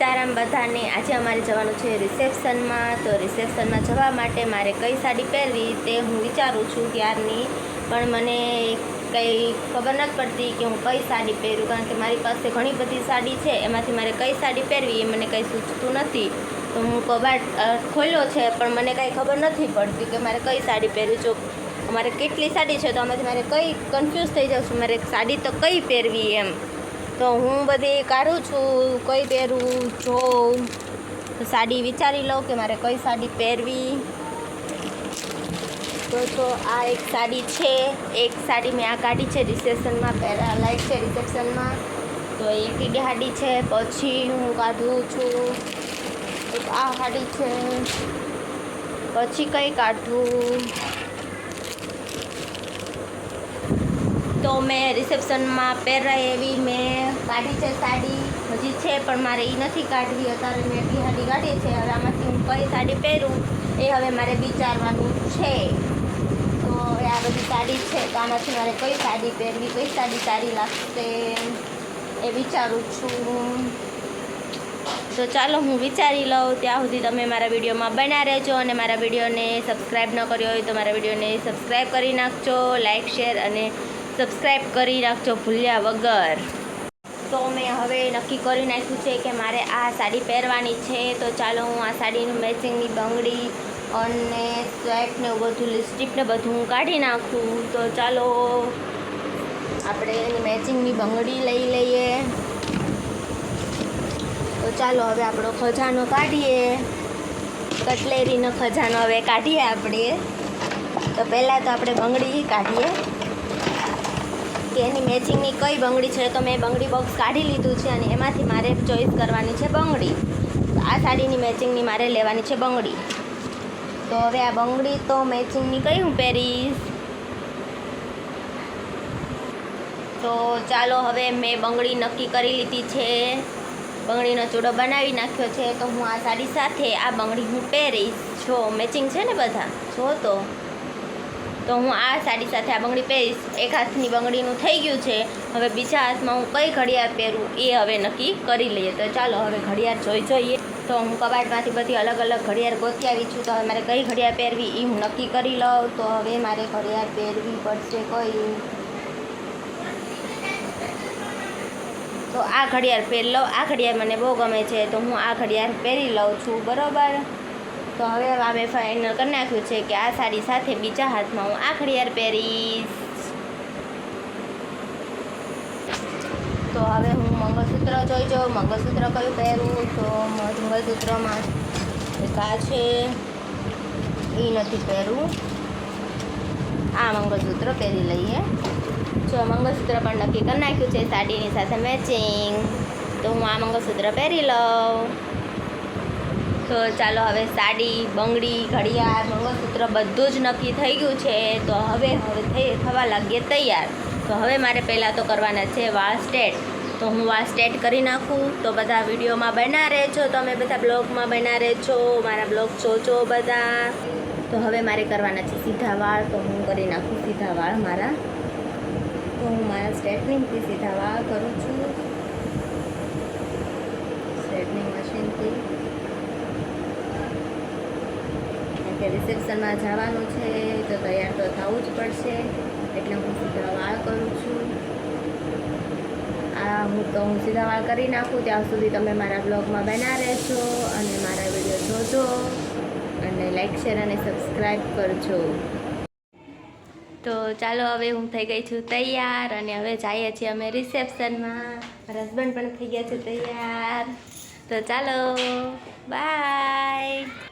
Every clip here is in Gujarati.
સીતારામ બધાને આજે અમારે જવાનું છે રિસેપ્શનમાં. તો રિસેપ્શનમાં જવા માટે મારે કઈ સાડી પહેરવી તે હું વિચારું છું ત્યારની પણ મને કંઈ ખબર નથી પડતી કે હું કઈ સાડી પહેરું, કારણ કે મારી પાસે ઘણી બધી સાડી છે. એમાંથી મારે કઈ સાડી પહેરવી એ મને કંઈ સૂચતું નથી. તો હું કબાટ ખોલ્યો છે, પણ મને કાંઈ ખબર નથી પડતી કે મારે કઈ સાડી પહેરવી. જો મારે કેટલી સાડી છે તો આમાંથી મારે કઈ કન્ફ્યુઝ થઈ જાઉં છું. મારે સાડી તો કઈ પહેરવી એમ. તો હું બધી કાઢું છું, કઈ પહેરું, જોઉં, સાડી વિચારી લઉં કે મારે કઈ સાડી પહેરવી. તો તો આ એક સાડી છે, એક સાડી મેં આ કાઢી છે, રિસેપ્શનમાં પહેરા લાઈક છે રિસેપ્શનમાં. તો એક સાડી છે, પછી હું કાઢું છું. આ સાડી છે, પછી કઈ કાઢું. તો મેં રિસેપ્શનમાં પહેરાય એવી મેં કાઢી છે સાડી. હજી છે, પણ મારે એ નથી કાઢવી. અત્યારે મેં એટલી સાડી કાઢી છે. હવે આમાંથી હું કઈ સાડી પહેરું, એ હવે મારે વિચારવાનું છે. તો એ આ બધી સાડી છે, તો આમાંથી મારે કઈ સાડી પહેરવી, કઈ સાડી સારી લાગશે એ વિચારું છું. તો ચાલો, હું વિચારી લઉં. ત્યાં સુધી તમે મારા વિડીયોમાં બન્યા રહેજો અને મારા વિડીયોને સબસ્ક્રાઈબ ન કર્યો હોય તો મારા વિડીયોને સબસ્ક્રાઈબ કરી નાખજો, લાઇક, શેર અને સબસ્ક્રાઈબ કરી રાખજો ભૂલ્યા વગર. તો મેં હવે નક્કી કરી નાખ્યું છે કે મારે આ સાડી પહેરવાની છે. તો ચાલો હું આ સાડીનું મેચિંગની બંગડી અને સ્વેટને બધું લિપસ્ટિકને બધું હું કાઢી નાખું. તો ચાલો આપણે એની મેચિંગની બંગડી લઈ લઈએ. તો ચાલો હવે આપણો ખજાનો કાઢીએ. કટલેરીનો ખજાનો હવે કાઢીએ આપણે. તો પહેલાં તો આપણે બંગડી કાઢીએ. કે એની મેચિંગની કઈ બંગડી છે તો મેં બંગડી બોક્સ કાઢી લીધું છે અને એમાંથી મારે ચોઈસ કરવાની છે બંગડી. તો આ સાડીની મેચિંગની મારે લેવાની છે બંગડી. તો હવે આ બંગડી તો મેચિંગની કઈ હું પહેરીશ? તો ચાલો હવે મેં બંગડી નક્કી કરી લીધી છે. બંગડીનો ચૂડો બનાવી નાખ્યો છે તો હું આ સાડી સાથે આ બંગડી હું પહેરીશ. જો, મેચિંગ છે ને બધા? જો તો. તો હું આ સાડી સાથે આ બંગડી પહેરીશ. એક હાથની બંગડીનું થઈ ગયું છે. હવે બીજા હાથમાં હું કઈ ઘડિયાળ પહેરું એ હવે નક્કી કરી લઈએ. તો ચાલો હવે ઘડિયાળ જોઈ જોઈએ. તો હું કબાટમાંથી બધી અલગ અલગ ઘડિયાળ ગોતી આવી છું. તો હવે મારે કઈ ઘડિયાળ પહેરવી એ હું નક્કી કરી લઉં. તો હવે મારે ઘડિયાળ પહેરવી પડશે કઈ. તો આ ઘડિયાળ પહેરી લઉં. આ ઘડિયાળ મને બહુ ગમે છે. તો હું આ ઘડિયાળ પહેરી લઉં છું. બરાબર? તો હવે અમે ફાઇનલ કરી નાખ્યું છે કે આ સાડી સાથે બીજા હાથમાં હું આ ઘડિયાળ પહેરીશ. તો હવે હું મંગળસૂત્ર જોઈ જાઉં મંગળસૂત્ર કયું પહેરું? તો મંગળસૂત્રમાં આ છે? એ નથી પહેરવું. આ મંગળસૂત્ર પહેરી લઈએ. જો મંગળસૂત્ર પણ નક્કી કરી નાખ્યું છે, સાડીની સાથે મેચિંગ તો હું આ મંગળસૂત્ર પહેરી લઉં. તો ચાલો હવે સાડી, બંગડી, ઘડિયાળ, મંગળસૂત્ર બધું જ નક્કી થઈ ગયું છે. તો હવે હવે થઈ, થવા લાગીએ તૈયાર. તો હવે મારે પહેલાં તો કરવાના છે વાળ સ્ટેટ. તો હું વાળ સ્ટેટ કરી નાખું. તો બધા વિડીયોમાં બના રહેજો. તમે બધા બ્લોગમાં બના રહેજો. મારા બ્લોગ જોજો બધા. તો હવે મારે કરવાના છે સીધા વાળ. તો હું કરી નાખું સીધા વાળ મારા. તો હું મારા સ્ટેટની સીધા વાળ કરું છું. કે રિસેપ્શનમાં જવાનું છે, તો તૈયાર તો થવું જ પડશે. એટલે હું સીધા વાળ કરું છું. આ હું તો હું સીધા વાળ કરી નાખું, ત્યાં સુધી તમે મારા બ્લોગમાં બના રહેશો અને મારા વીડિયો જોજો અને લાઈક શેર અને સબસ્ક્રાઈબ કરજો. તો ચાલો હવે હું થઈ ગઈ છું તૈયાર અને હવે જઈએ છીએ અમે રિસેપ્શનમાં. હસબન્ડ પણ થઈ ગયા છે તૈયાર. તો ચાલો બાય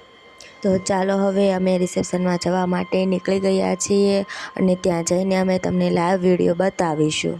તો ચાલો હવે અમે રિસેપ્શનમાં જવા માટે નીકળી ગયા છીએ અને ત્યાં જઈને અમે તમને લાઈવ વીડિયો બતાવીશું.